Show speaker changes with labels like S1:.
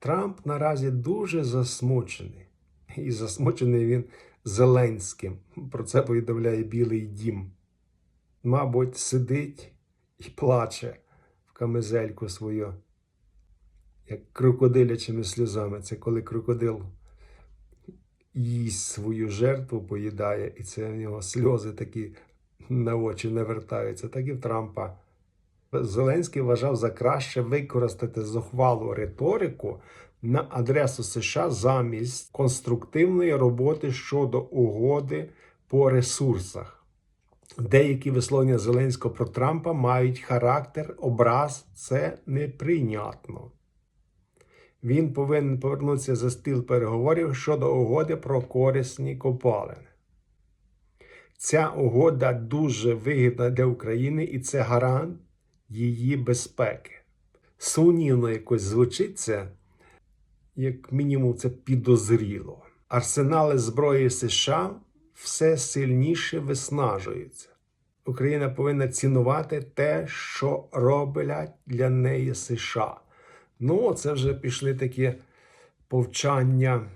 S1: Трамп наразі дуже засмучений. І засмучений він Зеленським. Про це повідомляє Білий Дім. Мабуть, сидить і плаче в камизельку свою, як крокодилячими сльозами. Це коли крокодил їсть свою жертву, поїдає, і це в нього сльози такі на очі не вертаються, так і в Трампа. Зеленський вважав за краще використати зухвалу риторику на адресу США замість конструктивної роботи щодо угоди по ресурсах. Деякі висловлення Зеленського про Трампа мають характер образ, це неприйнятно. Він повинен повернутися за стіл переговорів щодо угоди про корисні копалини. Ця угода дуже вигідна для України і це гарант її безпеки. Сумнівно якось звучить це, як мінімум, це підозріло. Арсенали зброї США все сильніше виснажуються. Україна повинна цінувати те, що роблять для неї США. Ну, це вже пішли такі повчання